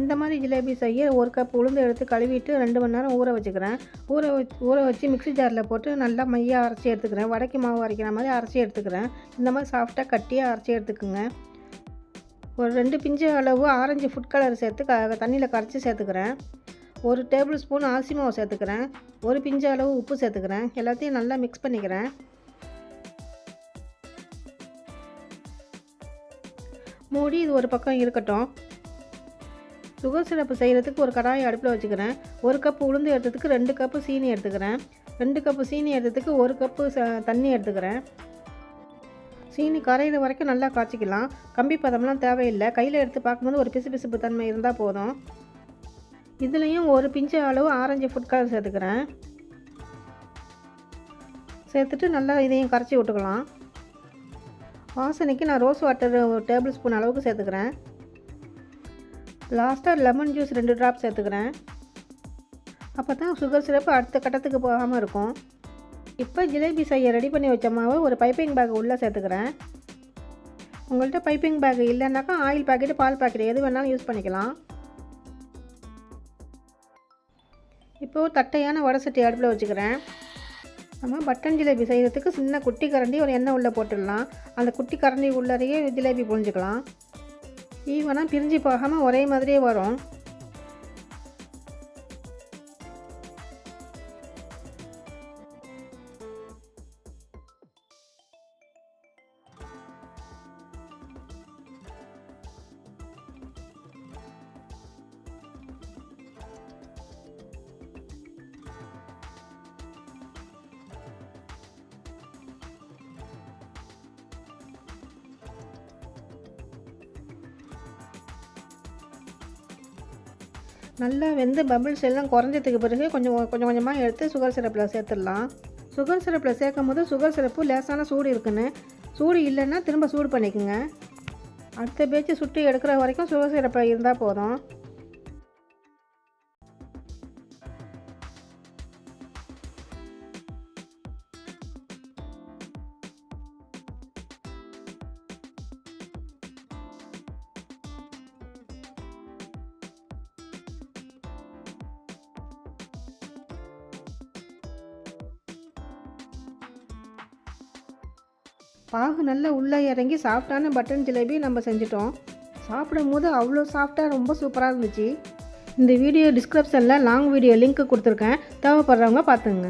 இந்த மாதிரி ஜிலேபி செய்ய ஒரு கப் உளுந்து எடுத்து கழுவிட்டு ரெண்டு மணி நேரம் ஊற வச்சுக்கிறேன். ஊற வச்சு ஊற வச்சு மிக்ஸி ஜாரில் போட்டு நல்லா மையாக அரைச்சி எடுத்துக்கிறேன். வடக்கி மாவு அரைக்கிற மாதிரி அரைச்சி எடுத்துக்கிறேன். இந்த மாதிரி சாஃப்டாக கட்டியாக அரைச்சி எடுத்துக்குங்க. ஒரு ரெண்டு பிஞ்சு அளவு ஆரஞ்சு ஃபுட் கலர் சேர்த்து க தண்ணியில் கரைச்சி சேர்த்துக்கிறேன். ஒரு டேபிள் ஸ்பூன் அரிசி மாவு சேர்த்துக்கிறேன். ஒரு பிஞ்சு அளவு உப்பு சேர்த்துக்கிறேன். எல்லாத்தையும் நல்லா மிக்ஸ் பண்ணிக்கிறேன். மூடி இது ஒரு பக்கம் இருக்கட்டும். சுகர் சிரப்பு செய்கிறதுக்கு ஒரு கடாயை அடுப்பில் வச்சுக்கிறேன். ஒரு கப்பு உளுந்து எடுத்ததுக்கு ரெண்டு கப்பு சீனி எடுத்துக்கிறேன். ரெண்டு கப்பு சீனி எடுத்ததுக்கு ஒரு கப்பு ச தண்ணி எடுத்துக்கிறேன். சீனி கரையிற வரைக்கும் நல்லா காய்ச்சிக்கலாம். கம்பி பதம்லாம் தேவையில்லை. கையில் எடுத்து பார்க்கும்போது ஒரு பிசு பிசுப்பு தன்மை இருந்தால் போதும். இதுலேயும் ஒரு பிஞ்சு அளவு ஆரஞ்சு ஃபுட் கலர் சேர்த்துக்கிறேன். சேர்த்துட்டு நல்லா இதையும் கரைச்சி விட்டுக்கலாம். வாசனைக்கு நான் ரோஸ் வாட்டர் ஒரு டேபிள் ஸ்பூன் அளவுக்கு சேர்த்துக்கிறேன். லாஸ்ட்டாக லெமன் ஜூஸ் ரெண்டு ட்ராப் சேர்த்துக்கிறேன். அப்போ தான் சுகர் சிரப்பு அடுத்த கட்டத்துக்கு போகாமல் இருக்கும். இப்போ ஜிலேபி செய்ய ரெடி பண்ணி வச்ச மாவை ஒரு பைப்பிங் பேக் உள்ளே சேர்த்துக்கிறேன். உங்கள்கிட்ட பைப்பிங் பேக் இல்லைன்னாக்கா ஆயில் பாக்கெட்டு பால் பாக்கெட் எது வேணாலும் யூஸ் பண்ணிக்கலாம். இப்போது தட்டையான வடை சட்டி அடுப்பில் வச்சுக்கிறேன். நம்ம பட்டன் ஜிலேபி செய்கிறதுக்கு சின்ன குட்டி கரண்டி ஒரு எண்ணெய் உள்ளே போட்டுடலாம். அந்த குட்டி கரண்டி உள்ளறையே ஜிலேபி புழிஞ்சிக்கலாம். ஈவனாக பிரிஞ்சு போகாமல் ஒரே மாதிரியே வரும். நல்லா வெந்து பபிள்ஸ் எல்லாம் குறைஞ்சதுக்கு பிறகு கொஞ்சம் கொஞ்சம் கொஞ்சமாக எடுத்து சுகர் சிரப்பில் சேர்த்துடலாம். சுகர் சிரப்பில் சேர்க்கும் போது சுகர் சிரப்பு லேசான சூடு இருக்குன்னு. சூடு இல்லைன்னா திரும்ப சூடு பண்ணிக்கோங்க. அடுத்த பேச்சு சுட்டு எடுக்கிற வரைக்கும் சுகர் சிரப்பை இருந்தால் போதும். பாகு நல்லா உள்ளே இறங்கி சாஃப்டான பட்டன் ஜிலேபி நம்ம செஞ்சிட்டோம். சாப்பிடும் போது அவ்வளோ சாஃப்டாக ரொம்ப சூப்பராக இருந்துச்சு. இந்த வீடியோ டிஸ்கிரிப்ஷனில் லாங் வீடியோ லிங்க் கொடுத்துருக்கேன். தேவைப்படுறவங்க பார்த்துங்க.